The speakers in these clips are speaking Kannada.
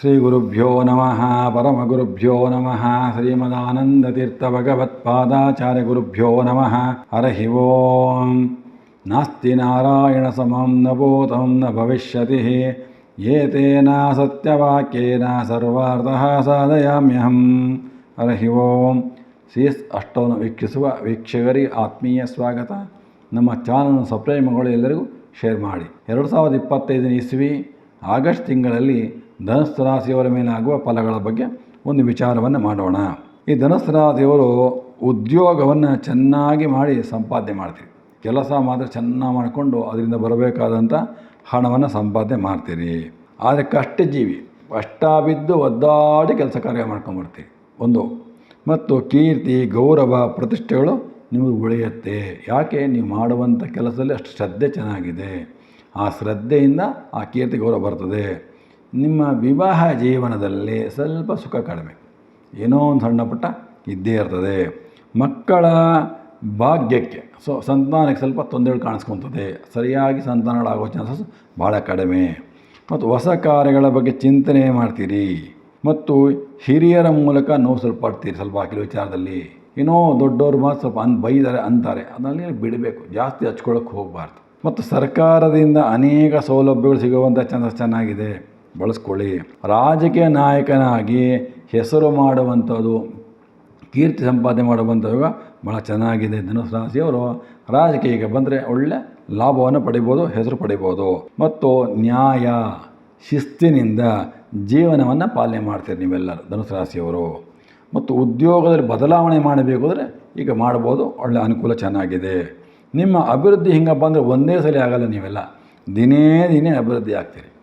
ಶ್ರೀ ಗುರುಭ್ಯೋ ನಮಃ, ಪರಮಗುರುಭ್ಯೋ ನಮಃ ಶ್ರೀಮದಾನಂದತೀರ್ಥ ಭಗವತ್ಪಾದಾಚಾರ್ಯ ಗುರುಭ್ಯೋ ನಮಃ, ಹರಹಿ ಓಂ. ನಾಸ್ತಿ ನಾರಾಯಣ ಸಮಂ ನ ಭವಿಷ್ಯತಿ. ಏತೇನ ಸತ್ಯವಾಕ್ಯೇನ ಸರ್ವಾರ್ಥಃ ಸಾಧಯಾಮ್ಯಹಂ. ಹರಹಿ ಓಂ. ಸೀಸ್ ಅಷ್ಟವನ್ನು ವೀಕ್ಷಿಸುವ ವೀಕ್ಷಕರಿಗೆ ಆತ್ಮೀಯ ಸ್ವಾಗತ. ನಮ್ಮ ಚಾನಲ್ನ ಸಪ್ರೇಮಗಳು ಎಲ್ಲರಿಗೂ ಶೇರ್ ಮಾಡಿ. ಎರಡು ಸಾವಿರದ ಇಪ್ಪತ್ತೈದನೇ ಇಸ್ವಿ, ಆಗಸ್ಟ್ ತಿಂಗಳಲ್ಲಿ ಧನಸ್ಸು ರಾಶಿಯವರ ಮೇಲೆ ಆಗುವ ಫಲಗಳ ಬಗ್ಗೆ ಒಂದು ವಿಚಾರವನ್ನು ಮಾಡೋಣ. ಈ ಧನಸ್ಸು ರಾಶಿಯವರು ಉದ್ಯೋಗವನ್ನು ಚೆನ್ನಾಗಿ ಮಾಡಿ ಸಂಪಾದನೆ ಮಾಡ್ತೀರಿ. ಕೆಲಸ ಮಾತ್ರ ಚೆನ್ನಾಗಿ ಮಾಡಿಕೊಂಡು ಅದರಿಂದ ಬರಬೇಕಾದಂಥ ಹಣವನ್ನು ಸಂಪಾದನೆ ಮಾಡ್ತೀರಿ. ಆದರೆ ಕಷ್ಟಜೀವಿ ಕಷ್ಟ ಬಿದ್ದು ಒದ್ದಾಡಿ ಕೆಲಸ ಕಾರ್ಯ ಮಾಡ್ಕೊಂಬರ್ತೀರಿ ಒಂದು. ಮತ್ತು ಕೀರ್ತಿ, ಗೌರವ, ಪ್ರತಿಷ್ಠೆಗಳು ನಿಮಗೆ ಉಳಿಯುತ್ತೆ. ಯಾಕೆ? ನೀವು ಮಾಡುವಂಥ ಕೆಲಸದಲ್ಲಿ ಅಷ್ಟು ಶ್ರದ್ಧೆ ಚೆನ್ನಾಗಿದೆ. ಆ ಶ್ರದ್ಧೆಯಿಂದ ಆ ಕೀರ್ತಿ ಗೌರವ ಬರ್ತದೆ. ನಿಮ್ಮ ವಿವಾಹ ಜೀವನದಲ್ಲಿ ಸ್ವಲ್ಪ ಸುಖ ಕಡಿಮೆ. ಏನೋ ಒಂದು ಸಣ್ಣ ಪುಟ್ಟ ಇದ್ದೇ ಇರ್ತದೆ. ಮಕ್ಕಳ ಭಾಗ್ಯಕ್ಕೆ ಸೊ ಸಂತಾನಕ್ಕೆ ಸ್ವಲ್ಪ ತೊಂದರೆಗಳು ಕಾಣಿಸ್ಕೊತದೆ. ಸರಿಯಾಗಿ ಸಂತಾನಗಳಾಗೋ ಚಾನ್ಸಸ್ ಭಾಳ ಕಡಿಮೆ. ಮತ್ತು ಹೊಸ ಕಾರ್ಯಗಳ ಬಗ್ಗೆ ಚಿಂತನೆ ಮಾಡ್ತೀರಿ. ಮತ್ತು ಹಿರಿಯರ ಮೂಲಕ ನೋವು ಸ್ವಲ್ಪ ಪಡ್ತೀರಿ ಸ್ವಲ್ಪ ಕೆಲವು ವಿಚಾರದಲ್ಲಿ. ಏನೋ ದೊಡ್ಡವರು ಮಾತ್ರ ಸ್ವಲ್ಪ ಅನ್ ಬೈದಾರೆ ಅಂತಾರೆ. ಅದರಲ್ಲಿ ಬಿಡಬೇಕು. ಜಾಸ್ತಿ ಹಚ್ಕೊಳ್ಳೋಕೆ ಹೋಗಬಾರ್ದು. ಮತ್ತು ಸರ್ಕಾರದಿಂದ ಅನೇಕ ಸೌಲಭ್ಯಗಳು ಸಿಗುವಂಥ ಚಾನ್ಸಸ್ ಚೆನ್ನಾಗಿದೆ. ಬಳಸ್ಕೊಳ್ಳಿ. ರಾಜಕೀಯ ನಾಯಕನಾಗಿ ಹೆಸರು ಮಾಡುವಂಥದ್ದು, ಕೀರ್ತಿ ಸಂಪಾದನೆ ಮಾಡುವಂಥವಾಗ ಭಾಳ ಚೆನ್ನಾಗಿದೆ ಧನುಸು ರಾಶಿಯವರು. ರಾಜಕೀಯಕ್ಕೆ ಬಂದರೆ ಒಳ್ಳೆ ಲಾಭವನ್ನು ಪಡಿಬೋದು, ಹೆಸರು ಪಡಿಬೋದು. ಮತ್ತು ನ್ಯಾಯ, ಶಿಸ್ತಿನಿಂದ ಜೀವನವನ್ನು ಪಾಲನೆ ಮಾಡ್ತೀರಿ ನೀವೆಲ್ಲರೂ ಧನುಸು ರಾಶಿಯವರು. ಮತ್ತು ಉದ್ಯೋಗದಲ್ಲಿ ಬದಲಾವಣೆ ಮಾಡಬೇಕು ಅಂದರೆ ಈಗ ಮಾಡ್ಬೋದು, ಒಳ್ಳೆ ಅನುಕೂಲ ಚೆನ್ನಾಗಿದೆ. ನಿಮ್ಮ ಅಭಿವೃದ್ಧಿ ಹಿಂಗಪ್ಪ ಅಂದರೆ ಒಂದೇ ಸಲ ಆಗಲ್ಲ ನೀವೆಲ್ಲ. ದಿನೇ ದಿನೇ ಅಭಿವೃದ್ಧಿ ಆಗ್ತೀರಿ.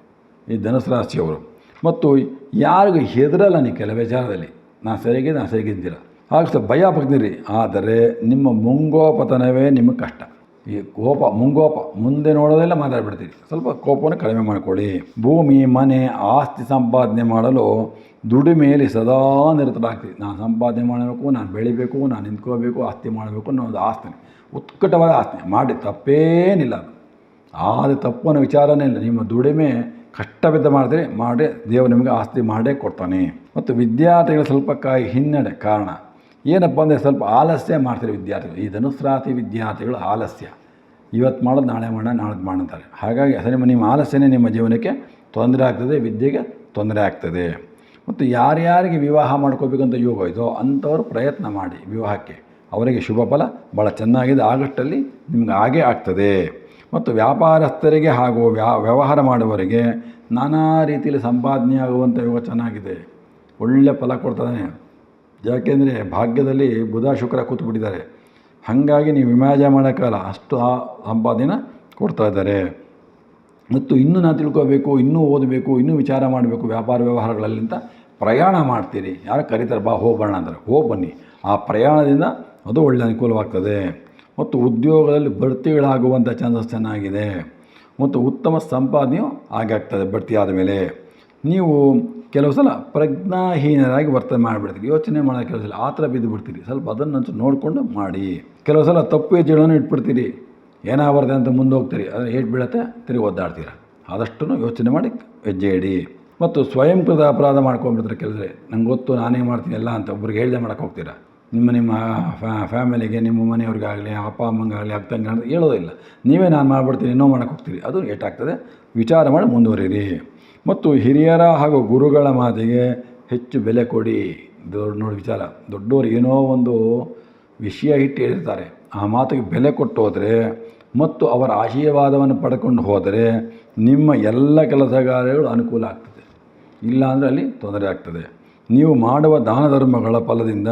ಈ ಧನುಸು ರಾಶಿಯವರು. ಮತ್ತು ಯಾರಿಗೂ ಹೆದರಲ್ಲ ನೀವು ಕೆಲವು ವಿಚಾರದಲ್ಲಿ ನಾನು ಸರಿಗೆ ನಾನು ಸರಿಗಿದ್ದಿಲ್ಲ ಆಗ ಸಹ ಭಯ ಪಡ್ತೀರಿ ಆದರೆ ನಿಮ್ಮ ಮುಂಗೋಪತನವೇ ನಿಮಗೆ ಕಷ್ಟ. ಈ ಕೋಪ, ಮುಂಗೋಪ ಮುಂದೆ ನೋಡೋದೆಲ್ಲ ಮಾತಾಡ್ಬಿಡ್ತೀರಿ. ಸ್ವಲ್ಪ ಕೋಪವನ್ನು ಕಡಿಮೆ ಮಾಡಿಕೊಳ್ಳಿ. ಭೂಮಿ, ಮನೆ, ಆಸ್ತಿ ಸಂಪಾದನೆ ಮಾಡಲು ದುಡಿಮೆಯಲ್ಲಿ ಸದಾ ನಿರತರಾಗ್ತೀವಿ ನಾನು ಸಂಪಾದನೆ ಮಾಡಬೇಕು, ನಾನು ಬೆಳಿಬೇಕು, ನಾನು ನಿಂತ್ಕೋಬೇಕು, ಆಸ್ತಿ ಮಾಡಬೇಕು ಅನ್ನೋ ಒಂದು ಆಸ್ತಿ ಉತ್ಕಟವಾದ ಆಸ್ತಿ ಮಾಡಿ ತಪ್ಪೇನಿಲ್ಲ ಅದು. ಆದ ತಪ್ಪು ಅನ್ನೋ ವಿಚಾರನೇ ಇಲ್ಲ. ನಿಮ್ಮ ದುಡಿಮೆ ಕಷ್ಟ ಬಿದ್ದ ಮಾಡಿದ್ರೆ ಮಾಡಿ, ದೇವರು ನಿಮಗೆ ಆಸ್ತಿ ಮಾಡೇ ಕೊಡ್ತಾನೆ. ಮತ್ತು ವಿದ್ಯಾರ್ಥಿಗಳು ಸ್ವಲ್ಪ ಕಾಯಿ ಹಿನ್ನಡೆ ಕಾರಣ. ಏನಪ್ಪ ಅಂದರೆ ಸ್ವಲ್ಪ ಆಲಸ್ಯ ಮಾಡ್ತಾರೆ ವಿದ್ಯಾರ್ಥಿಗಳು. ಈ ಧನುಸ್ರಾತಿ ವಿದ್ಯಾರ್ಥಿಗಳು ಆಲಸ್ಯ. ಇವತ್ತು ಮಾಡೋದು, ನಾಳೆ ಮಾಡೋಣ ನಾಳೆ ಮಾಡ್ತಾರೆ ಹಾಗಾಗಿ ಅಸಲಿ ನಿಮ್ಮ ಆಲಸ್ಯನೇ ನಿಮ್ಮ ಜೀವನಕ್ಕೆ ತೊಂದರೆ ಆಗ್ತದೆ, ವಿದ್ಯೆಗೆ ತೊಂದರೆ ಆಗ್ತದೆ. ಮತ್ತು ಯಾರ್ಯಾರಿಗೆ ವಿವಾಹ ಮಾಡ್ಕೋಬೇಕಂತ ಯೋಗ ಇದೋ ಅಂಥವ್ರು ಪ್ರಯತ್ನ ಮಾಡಿ ವಿವಾಹಕ್ಕೆ. ಅವರಿಗೆ ಶುಭ ಫಲ ಭಾಳ ಚೆನ್ನಾಗಿದೆ. ಆಗಸ್ಟಲ್ಲಿ ನಿಮ್ಗೆ ಹಾಗೇ ಆಗ್ತದೆ. ಮತ್ತು ವ್ಯಾಪಾರಸ್ಥರಿಗೆ ಹಾಗೂ ವ್ಯಾ, ವ್ಯವಹಾರ ಮಾಡುವವರಿಗೆ ನಾನಾ ರೀತಿಯಲ್ಲಿ ಸಂಪಾದನೆ ಆಗುವಂಥ ಯೋಗ ಚೆನ್ನಾಗಿದೆ. ಒಳ್ಳೆಯ ಫಲ ಕೊಡ್ತಾನೆ. ಯಾಕೆಂದರೆ ಭಾಗ್ಯದಲ್ಲಿ ಬುಧ, ಶುಕ್ರ ಕೂತ್ಬಿಟ್ಟಿದ್ದಾರೆ. ಹಾಗಾಗಿ ನೀವು ವಿಮಾಜ ಮಾಡೋಕ್ಕಲ್ಲ ಅಷ್ಟು ಆ ಸಂಪಾದನೆ ಕೊಡ್ತಾ ಇದ್ದಾರೆ. ಮತ್ತು ಇನ್ನೂ ನಾನು ತಿಳ್ಕೋಬೇಕು, ಇನ್ನೂ ಓದಬೇಕು, ಇನ್ನೂ ವಿಚಾರ ಮಾಡಬೇಕು ವ್ಯಾಪಾರ ವ್ಯವಹಾರಗಳಲ್ಲಿ ಅಂತ ಪ್ರಯಾಣ ಮಾಡ್ತೀರಿ. ಯಾರು ಕರೀತಾರೆ, ಬಾ ಹೋಗೋಣ ಅಂದರೆ ಹೋಗಿ ಬನ್ನಿ. ಆ ಪ್ರಯಾಣದಿಂದ ಅದು ಒಳ್ಳೆಯ ಅನುಕೂಲವಾಗ್ತದೆ. ಮತ್ತು ಉದ್ಯೋಗದಲ್ಲಿ ಬಡ್ತಿಗಳಾಗುವಂಥ ಚಾನ್ಸಸ್ ಚೆನ್ನಾಗಿದೆ. ಮತ್ತು ಉತ್ತಮ ಸಂಪಾದನೆಯು ಆಗಾಗ್ತದೆ ಬಡ್ತಿ ಆದಮೇಲೆ ನೀವು ಕೆಲವು ಸಲ ಪ್ರಜ್ಞಾಹೀನರಾಗಿ ವರ್ತನೆ ಮಾಡಿಬಿಡ್ತೀರಿ. ಯೋಚನೆ ಮಾಡೋ ಕೆಲಸ ಸಲ ಆ ಥರ ಬಿದ್ದು ಬಿಡ್ತೀರಿ. ಸ್ವಲ್ಪ ಅದನ್ನು ನೋಡಿಕೊಂಡು ಮಾಡಿ. ಕೆಲವು ಸಲ ತಪ್ಪು ಹೆಜ್ಜೆಗಳನ್ನು ಇಟ್ಬಿಡ್ತೀರಿ. ಏನಾಗ್ಬಾರ್ದೆ ಅಂತ ಮುಂದೆ ಹೋಗ್ತೀರಿ. ಅದು ಏಟ್ ಬೀಳತ್ತೆ, ತಿರುಗಿ ಒದ್ದಾಡ್ತೀರ. ಆದಷ್ಟು ಯೋಚನೆ ಮಾಡಿ ಹೆಜ್ಜೆ ಇಡಿ. ಮತ್ತು ಸ್ವಯಂಕೃತ ಅಪರಾಧ ಮಾಡ್ಕೊಂಡ್ಬಿಡ್ತಾರೆ ಕೆಲಸ ನಂಗೆ ಗೊತ್ತು ನಾನೇ ಮಾಡ್ತೀನಿ ಎಲ್ಲ ಅಂತ ಒಬ್ರಿಗೆ ಹೇಳ್ದೆ ಮಾಡೋಕ್ಕೆ ಹೋಗ್ತೀರಾ? ನಿಮ್ಮ ನಿಮ್ಮ ಫ್ಯಾಮಿಲಿಗೆ, ನಿಮ್ಮ ಮನೆಯವ್ರಿಗಾಗಲಿ, ಅಪ್ಪ, ಅಮ್ಮಂಗಾಗಲಿ ಅಕ್ಕ ಅಂತ ಹೇಳೋದಿಲ್ಲ. ನೀವೇ ನಾನು ಮಾಡ್ಬಿಡ್ತೀನಿ, ಇನ್ನೂ ಮಾಡೋಕ್ಕೆ ಹೋಗ್ತೀರಿ. ಅದು ಏಟಾಗ್ತದೆ. ವಿಚಾರ ಮಾಡಿ ಮುಂದುವರಿರಿ ಮತ್ತು ಹಿರಿಯರ ಹಾಗೂ ಗುರುಗಳ ಮಾತಿಗೆ ಹೆಚ್ಚು ಬೆಲೆ ಕೊಡಿ. ದೊಡ್ಡ, ನೋಡಿ ವಿಚಾರ. ದೊಡ್ಡವರು ಏನೋ ಒಂದು ವಿಷಯ ಇಟ್ಟು ಹೇಳಿರ್ತಾರೆ ಆ ಮಾತಿಗೆ ಬೆಲೆ ಕೊಟ್ಟು ಹೋದರೆ ಮತ್ತು ಅವರ ಆಶೀರ್ವಾದವನ್ನು ಪಡ್ಕೊಂಡು ಹೋದರೆ ನಿಮ್ಮ ಎಲ್ಲ ಕೆಲಸಗಾರರುಗಳು ಅನುಕೂಲ ಆಗ್ತದೆ. ಇಲ್ಲಾಂದರೆ ಅಲ್ಲಿ ತೊಂದರೆ ಆಗ್ತದೆ. ನೀವು ಮಾಡುವ ದಾನ ಧರ್ಮಗಳ ಫಲದಿಂದ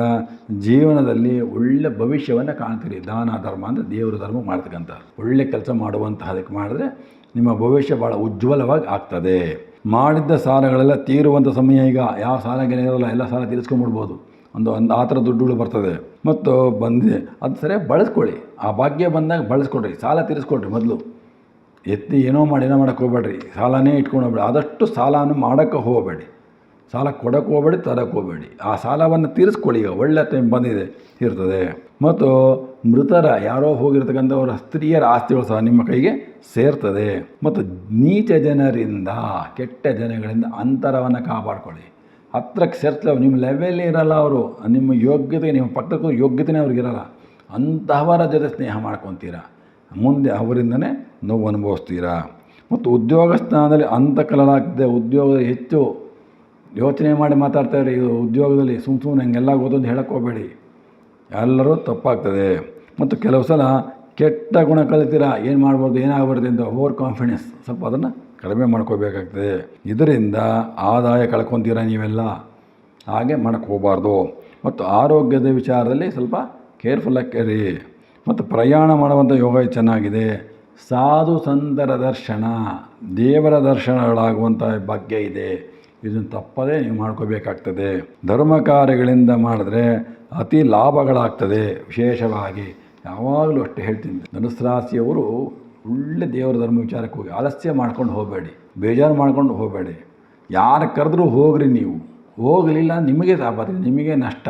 ಜೀವನದಲ್ಲಿ ಒಳ್ಳೆ ಭವಿಷ್ಯವನ್ನು ಕಾಣ್ತೀರಿ. ದಾನ ಧರ್ಮ ಅಂದರೆ ದೇವರ ಧರ್ಮ ಮಾಡ್ತಕ್ಕಂಥ. ಒಳ್ಳೆ ಕೆಲಸ ಮಾಡುವಂತಹದಕ್ಕೆ ಮಾಡಿದ್ರೆ ನಿಮ್ಮ ಭವಿಷ್ಯ ಭಾಳ ಉಜ್ವಲವಾಗಿ ಆಗ್ತದೆ. ಮಾಡಿದ್ದ ಸಾಲಗಳೆಲ್ಲ ತೀರುವಂಥ ಸಮಯ ಈಗ ಯಾವ ಸಾಲಗೆ ಇರೋಲ್ಲ, ಎಲ್ಲ ಸಾಲ ತೀರಿಸ್ಕೊಂಡ್ಬಿಡ್ಬೋದು. ಒಂದು ಒಂದು ಆ ಥರ ದುಡ್ಡುಗಳು ಬರ್ತದೆ. ಮತ್ತು ಬಂದಿದೆ ಅದು ಸರಿ ಬಳಸ್ಕೊಳ್ಳಿ. ಆ ಭಾಗ್ಯ ಬಂದಾಗ ಬಳಸ್ಕೊಡ್ರಿ ಸಾಲ ತೀರಿಸ್ಕೊಡ್ರಿ ಮೊದಲು. ಎತ್ತಿ ಏನೋ ಮಾಡಿ ಏನೋ ಮಾಡೋಕ್ಕೆ ಹೋಗ್ಬೇಡ್ರಿ. ಸಾಲನೇ ಇಟ್ಕೊಂಡು ಹೋಗ್ಬೇಡಿ ಆದಷ್ಟು ಸಾಲನ ಮಾಡೋಕ್ಕೆ ಹೋಗಬೇಡಿ ಸಾಲ ಕೊಡಕ್ಕೆ ಹೋಗಬೇಡಿ, ತರಕ್ಕೆ ಹೋಗಬೇಡಿ. ಆ ಸಾಲವನ್ನು ತೀರಿಸ್ಕೊಳ್ಳಿ, ಈಗ ಒಳ್ಳೆ ಟೈಮ್ ಬಂದಿದೆ ಇರ್ತದೆ ಮತ್ತು ಮೃತರ ಯಾರೋ ಹೋಗಿರ್ತಕ್ಕಂಥವರ ಸ್ತ್ರೀಯರ ಆಸ್ತಿಗಳು ಸಹ ನಿಮ್ಮ ಕೈಗೆ ಸೇರ್ತದೆ. ಮತ್ತು ನೀಚ ಜನರಿಂದ, ಕೆಟ್ಟ ಜನಗಳಿಂದ ಅಂತರವನ್ನು ಕಾಪಾಡ್ಕೊಳ್ಳಿ. ಹತ್ರಕ್ಕೆ ಸೇರ್ತವೆ ನಿಮ್ಮ ಲೆವೆಲ್ ಇರಲ್ಲ ಅವರು. ನಿಮ್ಮ ಯೋಗ್ಯತೆ, ನಿಮ್ಮ ಪಕ್ಕಕ್ಕೂ ಯೋಗ್ಯತೆನೇ ಅವ್ರಿಗಿರಲ್ಲ ಅಂತಹವರ ಜೊತೆ ಸ್ನೇಹ ಮಾಡ್ಕೊತೀರಾ? ಮುಂದೆ ಅವರಿಂದನೇ ನೋವು ಅನುಭವಿಸ್ತೀರಾ? ಮತ್ತು ಉದ್ಯೋಗ ಸ್ಥಾನದಲ್ಲಿ ಅಂತಕಲಾಗ್ತದೆ ಉದ್ಯೋಗ ಹೆಚ್ಚು ಯೋಚನೆ ಮಾಡಿ ಮಾತಾಡ್ತಾರೆ ಇದು ಉದ್ಯೋಗದಲ್ಲಿ ಸುಮ್ಮ ಸುಮ್ಮನೆ ಹಂಗೆಲ್ಲ ಗೊತ್ತೊಂದು ಹೇಳಕ್ಕೆ ಎಲ್ಲರೂ ತಪ್ಪಾಗ್ತದೆ. ಮತ್ತು ಕೆಲವು ಸಲ ಕೆಟ್ಟ ಗುಣ ಕಲಿತೀರಾ, ಏನು ಮಾಡ್ಬೋದು, ಏನಾಗಬಾರ್ದು ಅಂತ ಓವರ್ ಕಾನ್ಫಿಡೆನ್ಸ್ ಸ್ವಲ್ಪ ಅದನ್ನು ಕಡಿಮೆ ಮಾಡ್ಕೋಬೇಕಾಗ್ತದೆ. ಇದರಿಂದ ಆದಾಯ ಕಳ್ಕೊತೀರಾ ನೀವೆಲ್ಲ? ಹಾಗೆ ಮಾಡಕ್ಕೆ ಹೋಗಬಾರ್ದು. ಮತ್ತು ಆರೋಗ್ಯದ ವಿಚಾರದಲ್ಲಿ ಸ್ವಲ್ಪ ಕೇರ್ಫುಲ್ಲಾಗಿರಿ ಮತ್ತು ಪ್ರಯಾಣ ಮಾಡುವಂಥ ಯೋಗ ಚೆನ್ನಾಗಿದೆ. ಸಾಧು ಸಂತರ ದರ್ಶನ, ದೇವರ ದರ್ಶನಗಳಾಗುವಂಥ ಭಾಗ್ಯ ಇದೆ. ಇದನ್ನು ತಪ್ಪದೇ ನೀವು ಮಾಡ್ಕೋಬೇಕಾಗ್ತದೆ. ಧರ್ಮ ಕಾರ್ಯಗಳಿಂದ ಮಾಡಿದ್ರೆ ಅತಿ ಲಾಭಗಳಾಗ್ತದೆ ವಿಶೇಷವಾಗಿ. ಯಾವಾಗಲೂ ಅಷ್ಟೇ ಹೇಳ್ತೀನಿ. ಧನುಸ್ರಾಸಿಯವರು ಒಳ್ಳೆ ದೇವರ ಧರ್ಮ ವಿಚಾರಕ್ಕೆ ಹೋಗಿ ಆಲಸ್ಯ ಮಾಡ್ಕೊಂಡು ಹೋಗಬೇಡಿ. ಬೇಜಾರು ಮಾಡ್ಕೊಂಡು ಹೋಗಬೇಡಿ. ಯಾರು ಕರೆದ್ರೂ ಹೋಗ್ರಿ ನೀವು. ಹೋಗಲಿಲ್ಲ ನಿಮಗೆ ತಾಪತ್ರೆ, ನಿಮಗೆ ನಷ್ಟ.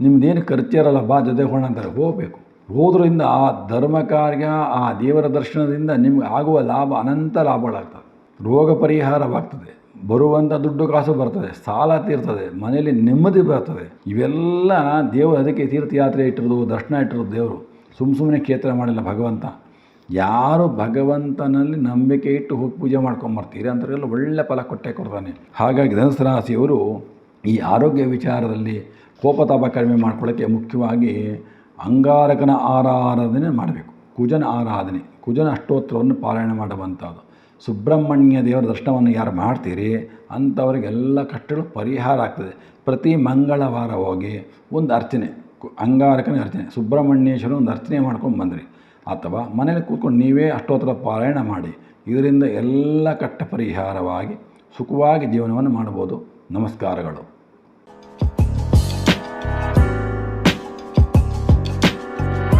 ನಿಮ್ಮದೇನು ಖರ್ಚಿರಲ್ಲ ಬಾ ಜೊತೆ ಹೋಗೋಣ ಅಂತಾರೆ. ಹೋಗಬೇಕು. ಹೋದ್ರಿಂದ ಆ ಧರ್ಮ ಕಾರ್ಯ, ಆ ದೇವರ ದರ್ಶನದಿಂದ ನಿಮ್ಗೆ ಆಗುವ ಲಾಭ ಅನಂತ ಲಾಭಗಳಾಗ್ತದೆ ರೋಗ ಪರಿಹಾರವಾಗ್ತದೆ. ಬರುವಂಥ ದುಡ್ಡು ಕಾಸು ಬರ್ತದೆ, ಸಾಲ ತೀರ್ತದೆ, ಮನೆಯಲ್ಲಿ ನೆಮ್ಮದಿ ಬರ್ತದೆ. ಇವೆಲ್ಲ ದೇವರು ಅದಕ್ಕೆ ತೀರ್ಥಯಾತ್ರೆ ಇಟ್ಟಿರೋದು, ದರ್ಶನ ಇಟ್ಟಿರೋದು ದೇವರು. ಸುಮ್ಮ ಸುಮ್ಮನೆ ಕ್ಷೇತ್ರ ಮಾಡಿಲ್ಲ ಭಗವಂತ. ಯಾರು ಭಗವಂತನಲ್ಲಿ ನಂಬಿಕೆ ಇಟ್ಟು ಹೋಗಿ ಪೂಜೆ ಮಾಡ್ಕೊಂಬರ್ತೀರಿ ಅಂಥವ್ರಿಗೆಲ್ಲ ಒಳ್ಳೆ ಫಲ ಕೊಟ್ಟೆ ಕೊಡ್ತಾನೆ. ಹಾಗಾಗಿ ಧನುಸು ರಾಶಿಯವರು ಈ ಆರೋಗ್ಯ ವಿಚಾರದಲ್ಲಿ ಕೋಪತಾಪ ಕಡಿಮೆ ಮಾಡ್ಕೊಳ್ಳೋಕ್ಕೆ ಮುಖ್ಯವಾಗಿ ಅಂಗಾರಕನ ಆರಾಧನೆ ಮಾಡಬೇಕು. ಕುಜನ ಆರಾಧನೆ, ಕುಜನ ಅಷ್ಟೋತ್ತರವನ್ನು ಪಾರಾಯಣ ಮಾಡುವಂಥದ್ದು. ಸುಬ್ರಹ್ಮಣ್ಯ ದೇವರ ದರ್ಶನವನ್ನು ಯಾರು ಮಾಡ್ತೀರಿ ಅಂಥವರಿಗೆಲ್ಲ ಕಷ್ಟಗಳು ಪರಿಹಾರ ಆಗ್ತದೆ. ಪ್ರತಿ ಮಂಗಳವಾರ ಹೋಗಿ ಒಂದು ಅರ್ಚನೆ ಅಂಗಾರಕನೇ ಅರ್ಚನೆ ಸುಬ್ರಹ್ಮಣ್ಯೇಶ್ವರ ಒಂದು ಅರ್ಚನೆ ಮಾಡ್ಕೊಂಡು ಬಂದ್ರಿ. ಅಥವಾ ಮನೇಲಿ ಕೂತ್ಕೊಂಡು ನೀವೇ ಅಷ್ಟೋತ್ತರ ಪಾರಾಯಣ ಮಾಡಿ, ಇದರಿಂದ ಎಲ್ಲ ಕಷ್ಟ ಪರಿಹಾರವಾಗಿ ಸುಖವಾಗಿ ಜೀವನವನ್ನು ಮಾಡ್ಬೋದು. ನಮಸ್ಕಾರಗಳು.